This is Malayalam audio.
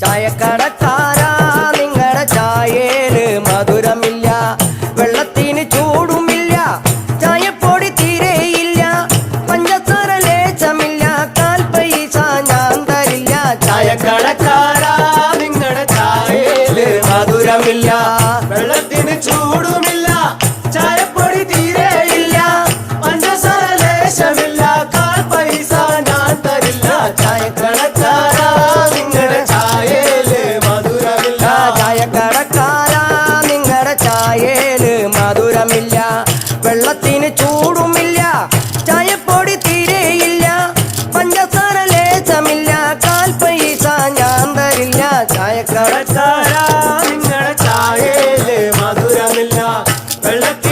ചായക്കടക്കാരാ നിങ്ങളുടെ ചായേന് മധുരമില്ല വെള്ളത്തിന് ചൂടുമില്ല ചായപ്പൊടി തീരെയില്ല പഞ്ചസാര ലേശമില്ല കാൽ പൈസ ഞാൻ തരില്ല. ചായക്കടക്കാരാ നിങ്ങളുടെ ചായേന് മധുരമില്ല വെള്ളത്തിന് ചൂടുമില്ല ചായപ്പൊടി തീരെയില്ല പഞ്ചസാര ലേശമില്ല കാൽ പൈസ ഞാൻ തരില്ല. ചായക്കടക്ക മേൽ മധുരമില്ല വെള്ളത്തിന് ചൂടുമില്ല ചായപ്പൊടി തീരെയില്ല പഞ്ചസാര ലേശമില്ല കാൽ പൈസ ഞാൻ തരില്ല ചായക്കടക്കാര നിങ്ങളെ ചായയിൽ മധുരമില്ല വെള്ളത്തിൽ